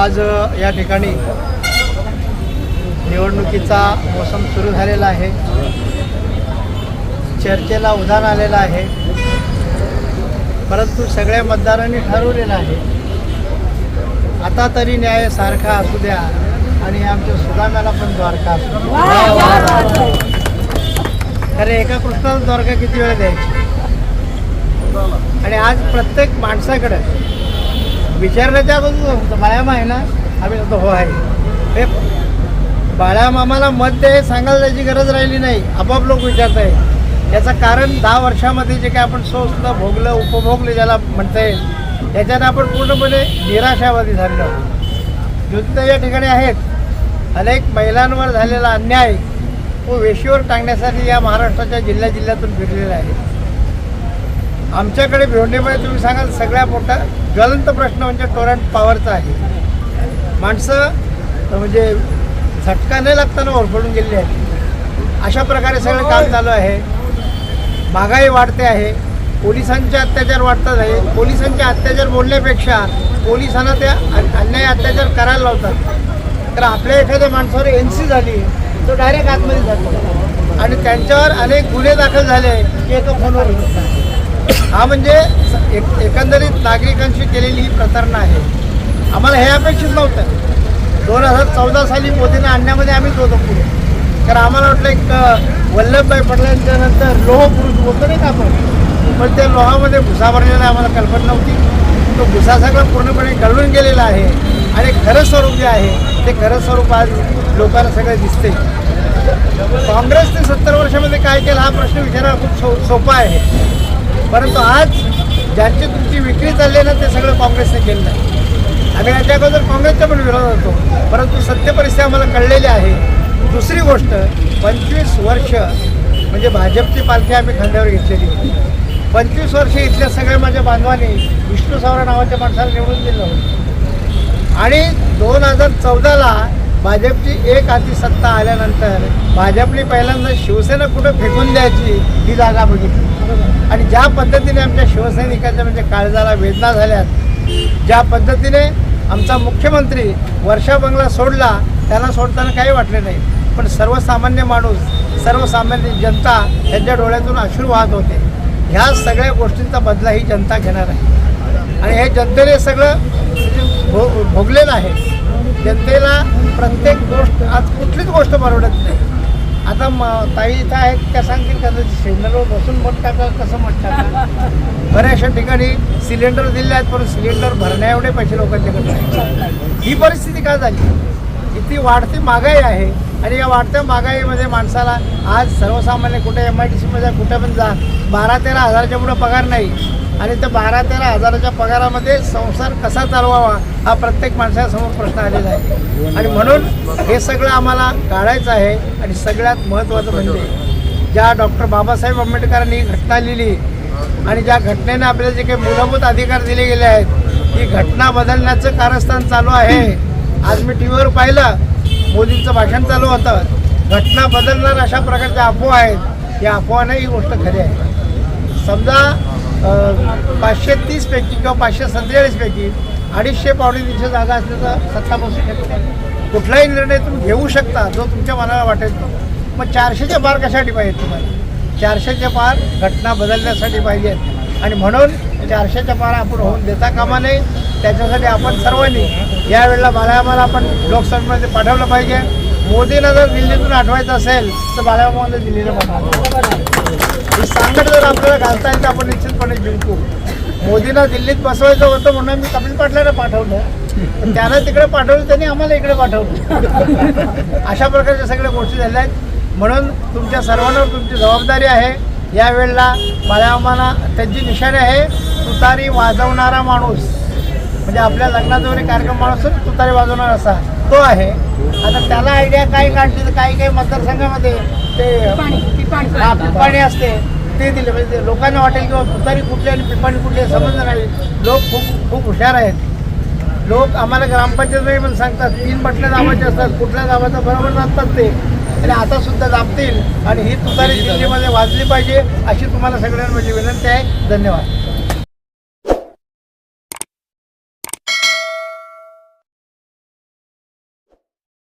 आज या ठिकाणी निवडणुकीचा मोसम सुरू झालेला आहे. चर्चेला उधाण आलेलं आहे. परंतु सगळ्या मतदारांनी ठरवलेलं आहे आता तरी न्याय सारखा असू द्या आणि आमच्या सुदाम्याला पण द्वारका असू खरे एका कृष्णाला द्वारका किती वेळ द्यायची? आणि आज प्रत्येक माणसाकडे विचारण्याच्या अगोदर सांगतो आहे ना आम्ही तो हो आहे. हे आम्हाला मत दे हे सांगायला त्याची गरज राहिली नाही. आपोआप लोक विचारत आहे याचं कारण दहा वर्षामध्ये जे काय आपण सोसलं भोगलं उपभोगलं ज्याला म्हणता येईल याच्यानं आपण पूर्णपणे निराशावादी झालेलो आहोत. या ठिकाणी आहेत. अनेक महिलांवर झालेला अन्याय तो वेशीवर टांगण्यासाठी या महाराष्ट्राच्या जिल्ह्या जिल्ह्यातून फिरलेला आहे. आमच्याकडे भिवंडीमध्ये तुम्ही सांगाल सगळ्या मोठा ज्वलंत प्रश्न म्हणजे टोरंट पॉवरचा आहे. माणसं म्हणजे झटका न लागताना ओरफडून गेलेली आहेत. अशा प्रकारे सगळं काम चालू आहे. महागाई वाढते आहे. पोलिसांचे अत्याचार वाढतात आहे. पोलिसांचे अत्याचार बोलण्यापेक्षा पोलिसांना त्या अन्याय अत्याचार करायला लावतात. तर आपल्या एखाद्या माणसावर एन सी झाली तो डायरेक्ट आतमध्ये जातो. आणि त्यांच्यावर अनेक गुन्हे दाखल झाले की तो फोनवर होत नाही. हा म्हणजे स- एक एकंदरीत नागरिकांशी केलेली ही प्रतारणा आहे. आम्हाला हे अपेक्षित नव्हतं. दोन हजार चौदा साली मोदींना आणण्यामध्ये आम्हीच होतो पुढे कारण आम्हाला वाटलं एक वल्लभभाई पटेलांच्या नंतर लोह पुरुष बोलतो नाही का आपण? पण त्या लोहामध्ये भुसा भरलेला आम्हाला कल्पना नव्हती. तो भुसा सगळा पूर्णपणे गळून गेलेला आहे आणि खरं स्वरूप जे आहे ते खरं स्वरूप आज लोकांना सगळं दिसते काँग्रेसने सत्तर वर्षामध्ये काय केलं हा प्रश्न विचारायला खूप सो सोपा आहे. परंतु आज ज्यांची तुमची विक्री चालली आहे ना ते सगळं काँग्रेसने केलं आहे. आम्ही याच्या अगोदर काँग्रेसचा पण विरोध होतो. परंतु सत्य परिस्थिती आम्हाला कळलेली आहे. दुसरी गोष्ट पंचवीस वर्ष म्हणजे भाजपची पालखी आम्ही खांद्यावर घेतलेली होती. पंचवीस वर्ष इथल्या सगळ्या माझ्या बांधवांनी विष्णू सावरा नावाच्या माणसाला निवडून दिलं होतं. आणि दोन हजार चौदाला भाजपची एक हाती सत्ता आल्यानंतर भाजपने पहिल्यांदा शिवसेना कुठं फेकून द्यायची ही जागा बघितली. आणि ज्या पद्धतीने आमच्या शिवसैनिकाच्या म्हणजे काळजाला वेदना झाल्यात ज्या पद्धतीने आमचा मुख्यमंत्री वर्षा बंगला सोडला त्याला सोडताना काही वाटले नाही. पण सर्वसामान्य माणूस सर्वसामान्य जनता यांच्या डोळ्यातून अश्रू वाहत होते. ह्या सगळ्या गोष्टींचा बदला ही जनता घेणार आहे. आणि हे जनतेने सगळं भो भोगलेलं आहे. जनतेला प्रत्येक गोष्ट आज कुठलीच गोष्ट परवडत नाही. आता म ताई इथं आहेत त्या सांगतील का? सिलेंडरवर बसून मत का कसं म्हणतात बऱ्याचशा ठिकाणी सिलेंडर दिले आहेत पण सिलेंडर भरण्या एवढे पैसे लोकांच्याकडे नाही ही परिस्थिती का झाली? इतकी वाढती महागाई आहे आणि या वाढत्या महागाईमध्ये माणसाला आज सर्वसामान्य कुठे एम आय टी सीमध्ये कुठे पण जा बारा तेरा हजारच्या पुढं पगार नाही. आणि त्या बारा तेरा हजाराच्या पगारामध्ये संसार कसा चालवावा हा प्रत्येक माणसासमोर प्रश्न आलेला आहे. आणि म्हणून हे सगळं आम्हाला काढायचं आहे आणि सगळ्यात महत्त्वाचं म्हणजे ज्या डॉक्टर बाबासाहेब आंबेडकरांनी घटना लिहिली आणि ज्या घटनेने आपल्याला जे काही मूलभूत अधिकार दिले गेले आहेत ही घटना बदलण्याचं कारस्थान चालू आहे. आज मी टी व्हीवर पाहिलं मोदींचं भाषण चालू होतं. घटना बदलणार अशा प्रकारच्या अफवा आहेत. या अफवाने ही गोष्ट खरी आहे. समजा पाचशे तीसपैकी किंवा पाचशे सत्तेचाळीसपैकी अडीचशे पावणे तीनशे जागा असल्याचा सत्ता बसू शकते. कुठलाही निर्णय तुम्ही घेऊ शकता जो तुमच्या मनाला वाटेल तो. मग चारशेच्या पार कशासाठी पाहिजेत तुम्हाला? चारशेच्या पार घटना बदलण्यासाठी पाहिजेत. आणि म्हणून चारशेच्या पार आपण होऊन देता कामा नये. त्याच्यासाठी आपण सर्वांनी यावेळेला बाळामाला आपण लोकसभेमध्ये पाठवलं पाहिजे. मोदींना जर दिल्लीतून आठवायचं असेल तर बाळामाला दिल्लीला पाठवायचं ही सांगड जर आपल्याला घालता येईल तर आपण निश्चितपणे जिंकू. मोदींना दिल्लीत बसवायचं होतं म्हणून मी कपिल पाटलांना पाठवलं. पण त्यांना तिकडे पाठवलं त्यांनी आम्हाला इकडे पाठवलं. अशा प्रकारच्या सगळ्या गोष्टी झाल्या आहेत. म्हणून तुमच्या सर्वांवर तुमची जबाबदारी आहे. यावेळेला बाळामाना त्यांची निशाणी आहे. तुतारी वाजवणारा माणूस. म्हणजे आपल्या लग्नाचा वगैरे कार्यक्रम माणूस तुतारी वाजवणार असा. तो आहे. आता त्याला आयडिया काय काढली तर काही काही मतदारसंघामध्ये ते पिपाणी असते. ते दिले म्हणजे लोकांना वाटेल किंवा तुतारी कुठली आणि पिपाणी कुठली समजलं नाही. लोक खूप खूप हुशार आहेत. लोक आम्हाला ग्रामपंचायतमध्ये पण सांगतात तीन बटल्या दाबायचे असतात कुठल्या दाबाचं बरोबर दाबतात ते. आणि आता सुद्धा दाबतील. आणि ही तुतारी दिल्लीमध्ये वाजली पाहिजे अशी तुम्हाला सगळ्यांना माझी विनंती आहे. धन्यवाद.